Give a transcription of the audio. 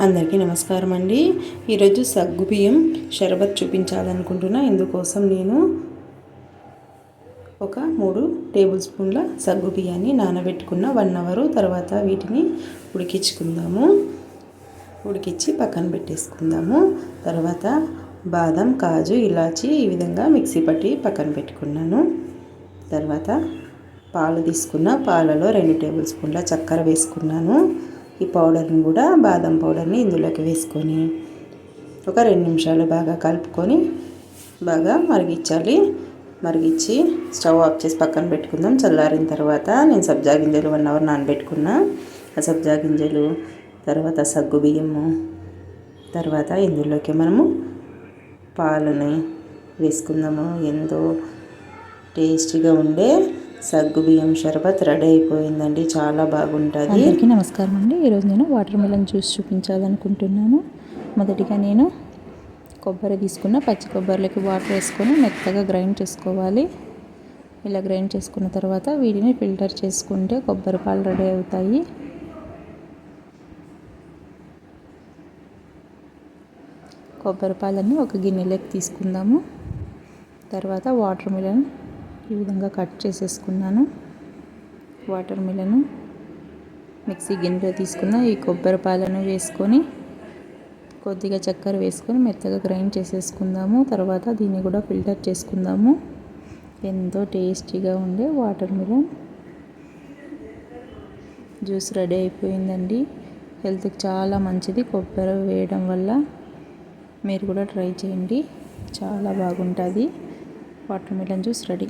అందరికీ నమస్కారం అండి. ఈరోజు సగ్గుబియ్యం షర్బత్ చూపించాలనుకుంటున్నా. ఇందుకోసం నేను ఒక మూడు టేబుల్ స్పూన్ల సగ్గు బియ్యాన్ని నానబెట్టుకున్న వన్ అవరు తర్వాత వీటిని ఉడికించుకుందాము. ఉడికించి పక్కన పెట్టేసుకుందాము. తర్వాత బాదం కాజు ఇలాచి ఈ విధంగా మిక్సీ పట్టి పక్కన పెట్టుకున్నాను. తర్వాత పాలు తీసుకున్న పాలలో రెండు టేబుల్ స్పూన్ల చక్కెర వేసుకున్నాను. ఈ పౌడర్ని కూడా బాదం పౌడర్ని ఇందులోకి వేసుకొని ఒక రెండు నిమిషాలు బాగా కలుపుకొని బాగా మరిగించాలి. మరిగించి స్టవ్ ఆఫ్ చేసి పక్కన పెట్టుకుందాం. చల్లారిన తర్వాత నేను సబ్జా గింజలు వన్ అవర్ నానబెట్టుకున్నా. ఆ సబ్జా గింజలు తర్వాత సగ్గు బియ్యము తర్వాత ఇందులోకి మనము పాలని వేసుకుందాము. ఎంతో టేస్టీగా ఉండే సగ్గు బియ్యం షర్బత్ రెడీ అయిపోయిందండి. చాలా బాగుంటుంది. అందరికీ నమస్కారం అండి. ఈరోజు నేను వాటర్ మిలన్ జ్యూస్ చూపించాలనుకుంటున్నాను. మొదటిగా నేను కొబ్బరి తీసుకున్న పచ్చి కొబ్బరిలోకి వాటర్ వేసుకొని మెత్తగా గ్రైండ్ చేసుకోవాలి. ఇలా గ్రైండ్ చేసుకున్న తర్వాత వీటిని ఫిల్టర్ చేసుకుంటే కొబ్బరి పాలు రెడీ అవుతాయి. కొబ్బరి పాలన్నీ ఒక గిన్నెలోకి తీసుకుందాము. తర్వాత వాటర్ మిలన్ ఈ విధంగా కట్ చేసేసుకున్నాను. వాటర్ మిలను మిక్సీ గిన్నెలో తీసుకున్న ఈ కొబ్బరి పాలను వేసుకొని కొద్దిగా చక్కెర వేసుకొని మెత్తగా గ్రైండ్ చేసేసుకుందాము. తర్వాత దీన్ని కూడా ఫిల్టర్ చేసుకుందాము. ఎంతో టేస్టీగా ఉండే వాటర్ మిలన్. జ్యూస్ రెడీ అయిపోయిందండి. హెల్త్కి చాలా మంచిది. కొబ్బరి వేయడం వల్ల మీరు కూడా ట్రై చేయండి. చాలా బాగుంటుంది. Water melon juice ready